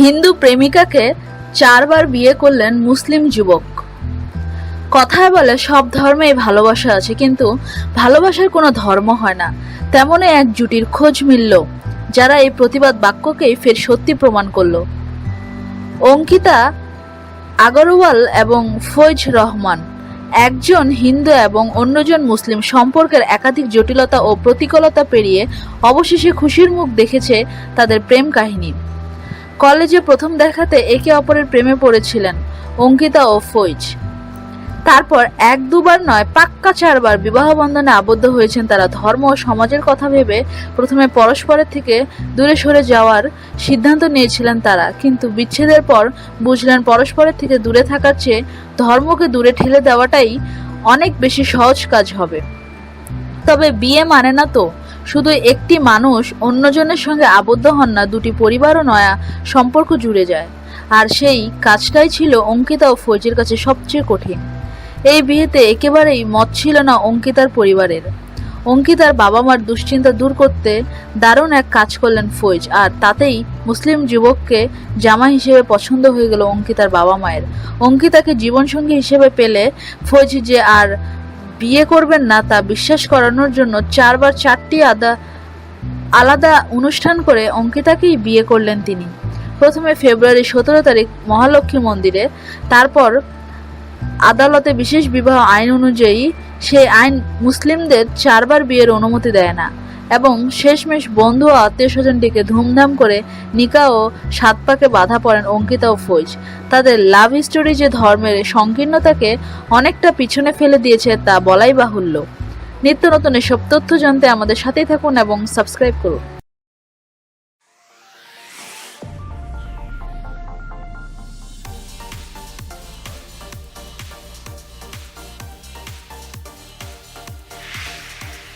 হিন্দু প্রেমিকাকে চারবার বিয়ে করলেন মুসলিম যুবক। কথায় বলে, সব ধর্মেই ভালোবাসা আছে, কিন্তু ভালোবাসার কোনো ধর্ম হয় না। তেমনই এক জুটির খোঁজ মিলল, যারা এই প্রতিবাদ বাক্যকেই ফের সত্যি প্রমাণ করল। অঙ্কিতা আগরওয়াল এবং ফৈজ রহমান, একজন হিন্দু এবং অন্যজন মুসলিম সম্পর্কের একাধিক জটিলতা ও প্রতিকূলতা পেরিয়ে অবশেষে খুশির মুখ দেখেছে তাদের প্রেম কাহিনী। কলেজে প্রথম দেখাতে একে অপরের প্রেমে পড়েছিলেন অঙ্কিতা ও ফৈজ। তারপর এক দুবার নয়, পাক্কা চারবার বিবাহ বন্ধনে আবদ্ধ হয়েছেন তারা। ধর্ম ও সমাজের কথা ভেবে প্রথমে পরস্পরের থেকে দূরে সরে যাওয়ার সিদ্ধান্ত নিয়েছিলেন তারা। কিন্তু বিচ্ছেদের পর বুঝলেন পরস্পরের থেকে দূরে থাকার চেয়ে ধর্মকে দূরে ঠেলে দেওয়াটাই অনেক বেশি সহজ কাজ হবে। তবে বিয়ে মানে না তো? শুধু একটি মানুষ অন্যজনের সঙ্গে আবদ্ধ হন না, দুটি পরিবারও নয়া সম্পর্ক জুড়ে যায়। আর সেই কাজটাই ছিল অঙ্কিতা ও ফৈজের কাছে সবচেয়ে কঠিন। এই বিয়েতে একেবারেই মত ছিল না অঙ্কিতার পরিবারের। অঙ্কিতার বাবা মার দুশ্চিন্তা দূর করতে দারুণ এক কাজ করলেন ফৈজ, আর তাতেই মুসলিম যুবককে জামা হিসেবে পছন্দ হয়ে গেল অঙ্কিতার বাবা মায়ের অঙ্কিতাকে জীবনসঙ্গী হিসেবে পেলে ফৈজ যে আর বিয়ে করবেন না তা বিশ্বাস করানোর জন্য চারবার চারটি আদা, আলাদা অনুষ্ঠান করে অঙ্কিতাকেই বিয়ে করলেন তিনি। প্রথমে ফেব্রুয়ারি সতেরো তারিখ মহালক্ষ্মী মন্দিরে, তারপর আদালতে বিশেষ বিবাহ আইন অনুযায়ী সেই আইন মুসলিমদের চারবার বিয়ের অনুমতি দেয় না। এবং শেষমেশ বন্ধু ও আত্মীয় স্বজনটিকে ধুমধাম করে নিকা ও সাত পাকে বাধা পড়েন অঙ্কিতা ও ফৈজ। তাদের লাভ স্টোরি যে ধর্মের সংকীর্ণতাকে অনেকটা পিছনে ফেলে দিয়েছে তা বলাই বাহুল্য। নিত্য নতুন এসব তথ্য জানতে আমাদের সাথেই থাকুন এবং সাবস্ক্রাইব করুন।